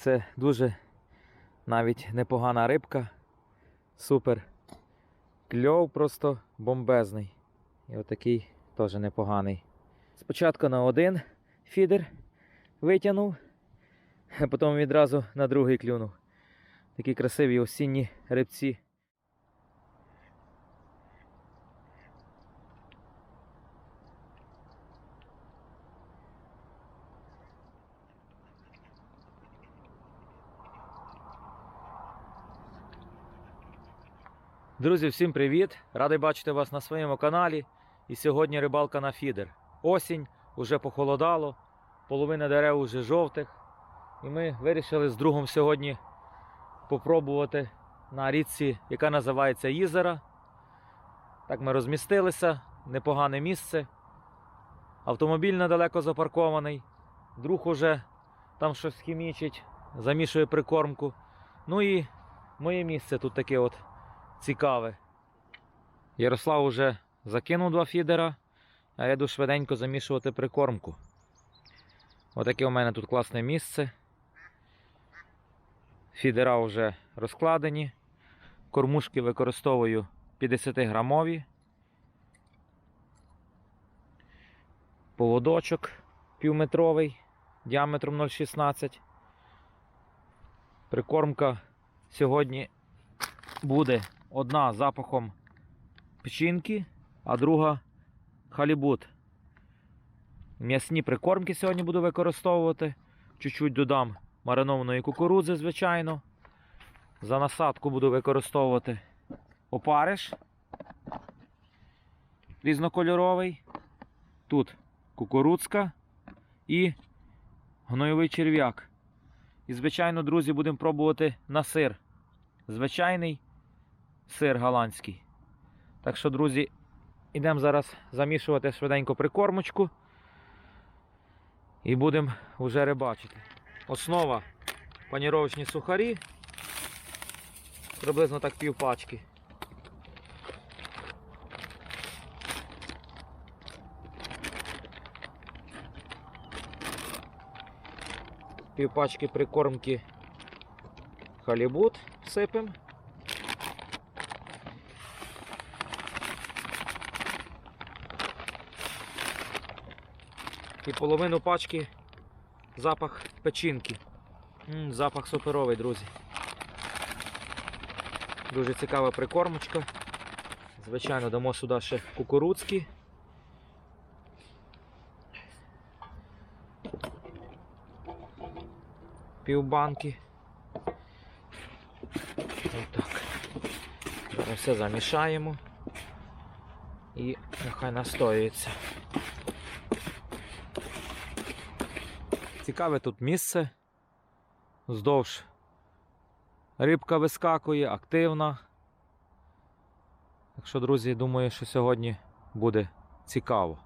Це дуже навіть непогана рибка. Супер. Кльов просто бомбезний. І отакий теж непоганий. Спочатку на один фідер витягнув, а потім відразу на другий клюнув. Такі красиві осінні рибці. Друзі, всім привіт! Радий бачити вас на своєму каналі. І сьогодні рибалка на фідер. Осінь, уже похолодало, половина дерев уже жовтих. І ми вирішили з другом сьогодні попробувати на річці, яка називається Ізера. Так ми розмістилися, непогане місце. Автомобіль недалеко запаркований. Друг уже там щось хімічить, замішує прикормку. Ну і моє місце тут таке от цікаве. Ярослав уже закинув два фідера, а я йду швиденько замішувати прикормку. Отаке у мене тут класне місце. Фідера вже розкладені. Кормушки використовую 50 грамові. Поводочок півметровий діаметром 0,16. Прикормка сьогодні буде одна запахом печінки, а друга халібут. М'ясні прикормки сьогодні буду використовувати. Чуть-чуть додам маринованої кукурудзи, звичайно. За насадку буду використовувати опариш різнокольоровий. Тут кукурудзка і гнойовий черв'як. І, звичайно, друзі, будемо пробувати на сир. Звичайний сир голландський. Так що, друзі, йдемо зараз замішувати швиденько прикормочку. І будемо вже рибачити. Основа паніровочні сухарі. Приблизно так пів пачки. Пів прикормки халібут сипемо. І половину пачки запах печінки. М, запах суперовий, друзі. Дуже цікава прикормочка. Звичайно, дамо сюди ще кукурудзки. Півбанки. Отак. Все замішаємо і нехай настоюється. Цікаве тут місце. Вздовж рибка вискакує, активна. Так що, друзі, думаю, що сьогодні буде цікаво.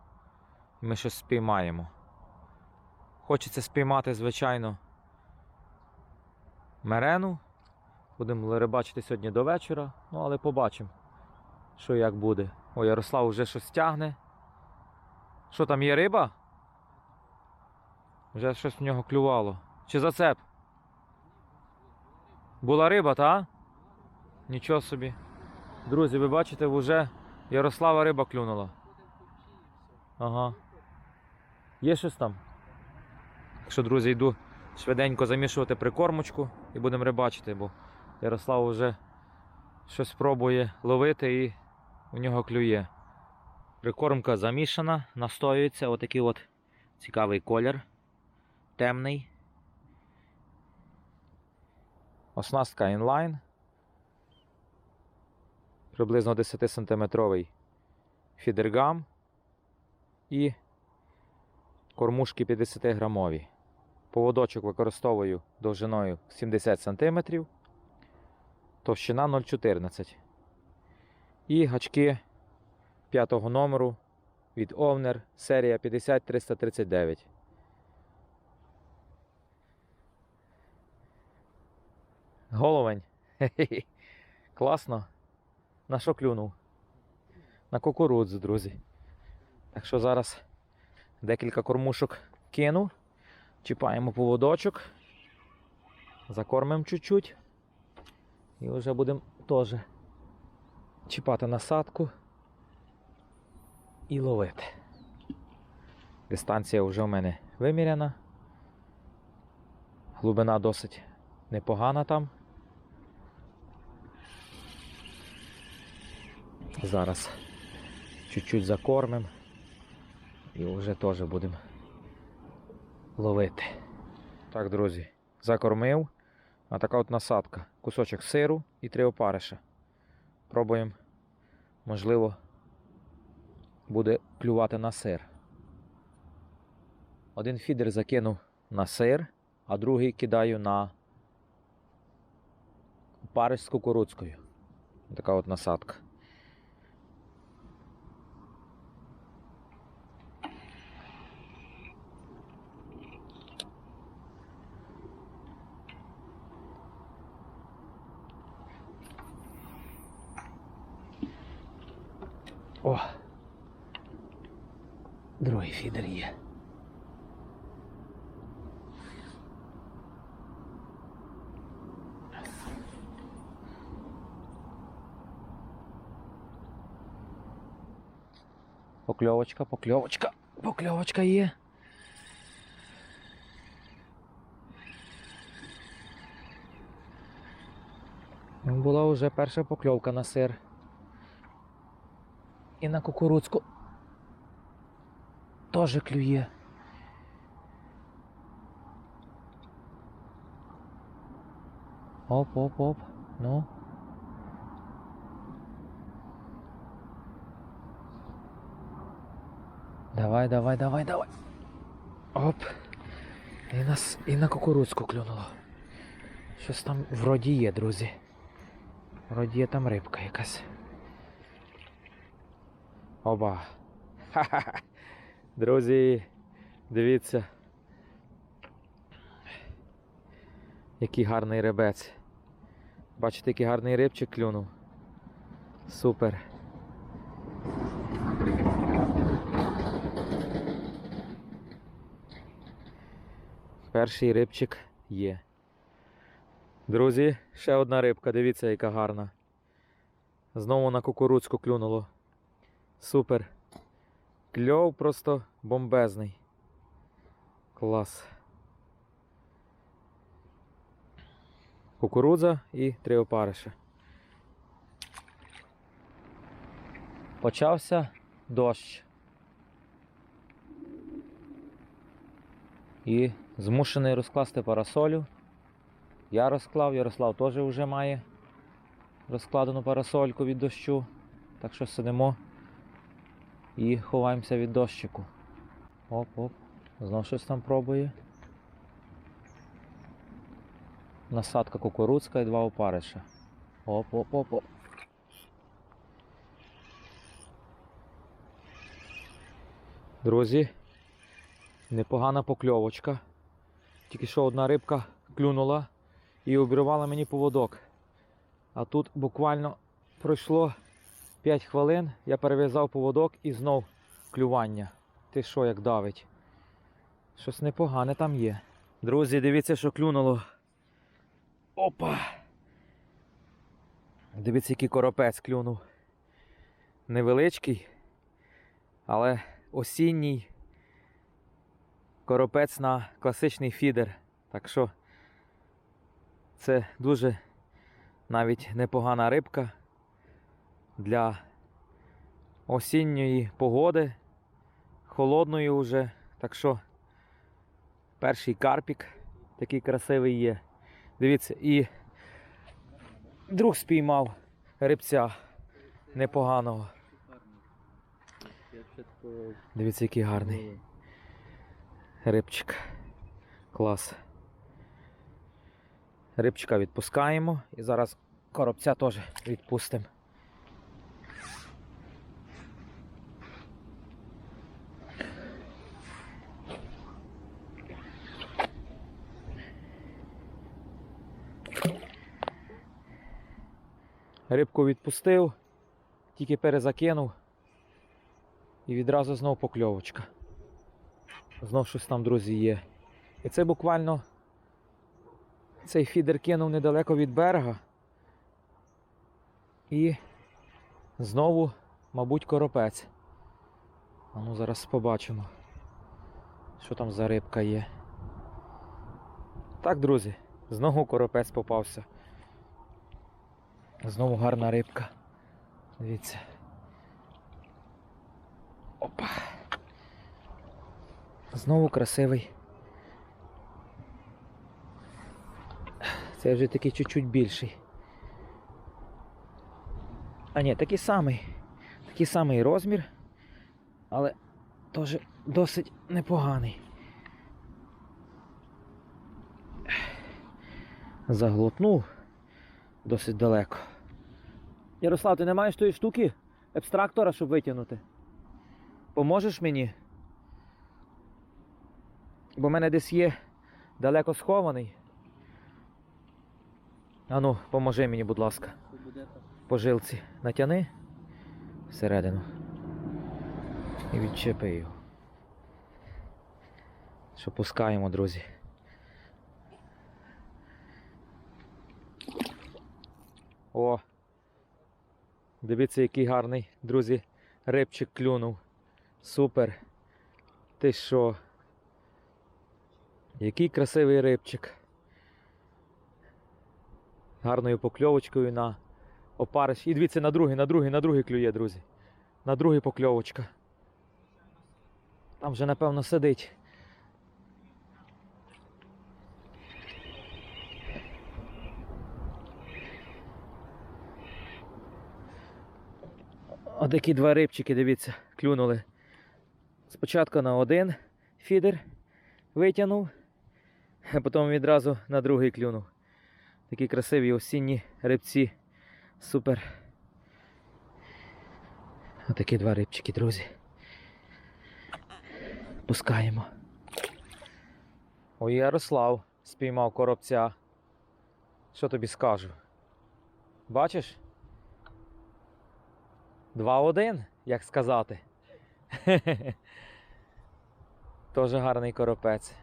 Ми щось спіймаємо. Хочеться спіймати, звичайно, мерену. Будемо рибачити сьогодні до вечора, ну але побачимо, що як буде. О, Ярослав вже щось тягне. Що там є риба? Вже щось в нього клювало. Чи зацеп? Була риба, та? Нічого собі. Друзі, ви бачите, вже Ярослава риба клюнула. Ага. Є щось там? Так що, друзі, йду швиденько замішувати прикормочку і будемо рибачити, бо Ярослав вже щось пробує ловити і у нього клює. Прикормка замішана, настоюється, отакий от цікавий колір темний. Оснастка інлайн. Приблизно 10 сантиметровий фідергам і кормушки 50 грамові. Поводочок використовую довжиною 70 см, товщина 0,14 І гачки 5 номеру від Овнер серія 50339. Головень. Класно. На що клюнув? На кукурудзу, друзі. Так що зараз декілька кормушок кину. Чіпаємо поводочок. Закормимо чуть-чуть. І вже будемо теж чіпати насадку і ловити. Дистанція вже в мене виміряна. Глибина досить непогана там. Зараз чуть-чуть закормимо і вже теж будемо ловити. Так, друзі, закормив. А така от насадка. Кусочок сиру і три опариша. Пробуємо. Можливо, буде клювати на сир. Один фідер закинув на сир, а другий кидаю на опариш з кукурудзкою. Така от насадка. О! Другий фідер є. Покльовочка, покльовочка, покльовочка є. Була вже перша покльовка на сир. І на кукурудзку теж клює. Оп, оп, оп. Ну. Давай, давай, давай, давай. Оп. І на, с- і на кукурудзку клюнуло. Щось там вроді є, друзі. Вроді є там рибка якась. Оба. Ха-ха-ха. Друзі, дивіться. Який гарний рибець. Бачите, який гарний рибчик клюнув. Супер. Перший рибчик є. Друзі, ще одна рибка, дивіться, яка гарна. Знову на кукурудзку клюнуло. Супер. Кльов просто бомбезний. Клас. Кукурудза і три опариша. Почався дощ. І змушений розкласти парасолю. Я розклав, Ярослав теж вже має розкладену парасольку від дощу. Так що сидимо і ховаємося від дощику. Оп-оп. Знов щось там пробує. Насадка кукурудзька і два опариша. Оп-оп-оп-оп. Друзі, непогана покльовочка. Тільки що одна рибка клюнула і обірвала мені поводок. А тут буквально пройшло 5 хвилин, я перев'язав поводок і знов клювання. Ти що, як давить? Щось непогане там є. Друзі, дивіться, що клюнуло. Опа! Дивіться, який коропець клюнув. Невеличкий, але осінній коропець на класичний фідер. Так що це дуже навіть непогана рибка для осінньої погоди, холодної вже. Так що перший карпік такий красивий є. Дивіться, і друг спіймав рибця непоганого. Дивіться, який гарний рибчик. Клас. Рибчика відпускаємо і зараз коробця теж відпустимо. Рибку відпустив, тільки перезакинув і відразу знов покльовочка. Знов щось там, друзі, є. І це буквально Цей фідер кинув недалеко від берега. І знову, мабуть, коропець. А ну зараз побачимо, що там за рибка є. Так, друзі, знову коропець попався. Знову гарна рибка. Дивіться. Опа. Знову красивий. Це вже такий чуть-чуть більший. А ні, такий самий. Такий самий розмір, але теж досить непоганий. Заглотнув досить далеко. Ярослав, ти не маєш тої штуки ебстрактора, щоб витягнути? Поможеш мені? Бо в мене десь є далеко схований. Ану, поможи мені, будь ласка. По жилці натяни всередину. І відчепи його. Що пускаємо, друзі. О! Дивіться, який гарний, друзі, рибчик клюнув. Супер. Ти що? Який красивий рибчик. Гарною покльовочкою на опариш. І дивіться на другий, на другий, на другий клює, друзі. На другий покльовочка. Там вже, напевно, сидить. Отакі два рибчики, дивіться, клюнули. Спочатку на один фідер витягнув, а потім відразу на другий клюнув. Такі красиві осінні рибці. Супер. Отакі два рибчики, друзі. Пускаємо. Ой, Ярослав спіймав коробця. Що тобі скажу? Бачиш? Два в один, як сказати. Тоже гарний коропець.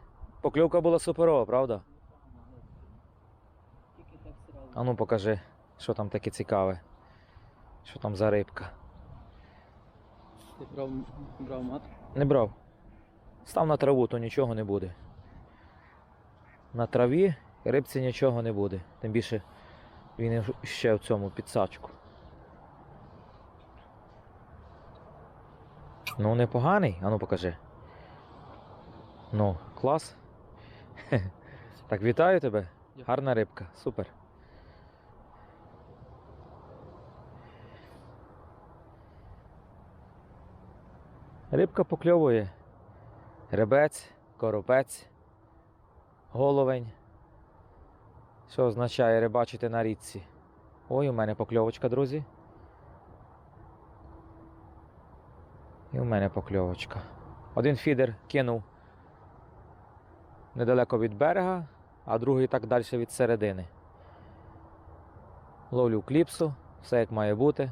Покльовка була суперова, правда? А ну покажи, що там таке цікаве. Що там за рибка. Ти брав, брав мат? Не брав. Став на траву, то нічого не буде. На траві рибці нічого не буде. Тим більше він ще в цьому підсачку. Ну, непоганий. Ану покажи. Ну, клас. Так, вітаю тебе. Гарна рибка, супер. Рибка покльовує. Ребець, коропець, головень. Що означає рибачити на річці? Ой, у мене покльовочка, друзі. У мене покльовочка. Один фідер кинув недалеко від берега, а другий так далі від середини. Ловлю кліпсу, все як має бути.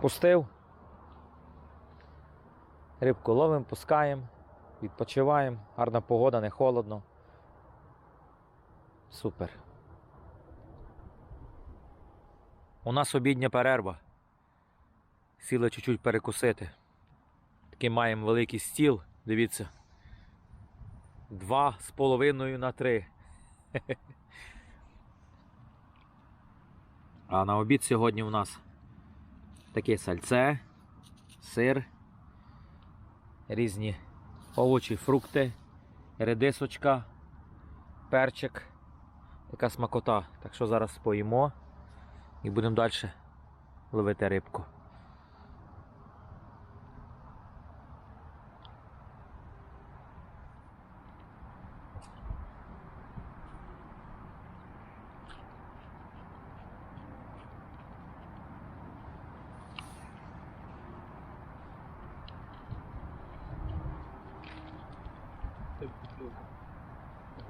Пустив. Рибку ловимо, пускаємо, відпочиваємо. Гарна погода, не холодно. Супер. У нас обідня перерва. Сіли чуть-чуть перекусити. Такий маємо великий стіл, дивіться. Два з половиною на три. А на обід сьогодні у нас таке сальце, сир, різні овочі, фрукти, редисочка, перчик. Така смакота. Так що зараз поїмо і будемо далі ловити рибку.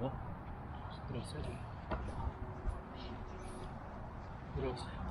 Ого. grows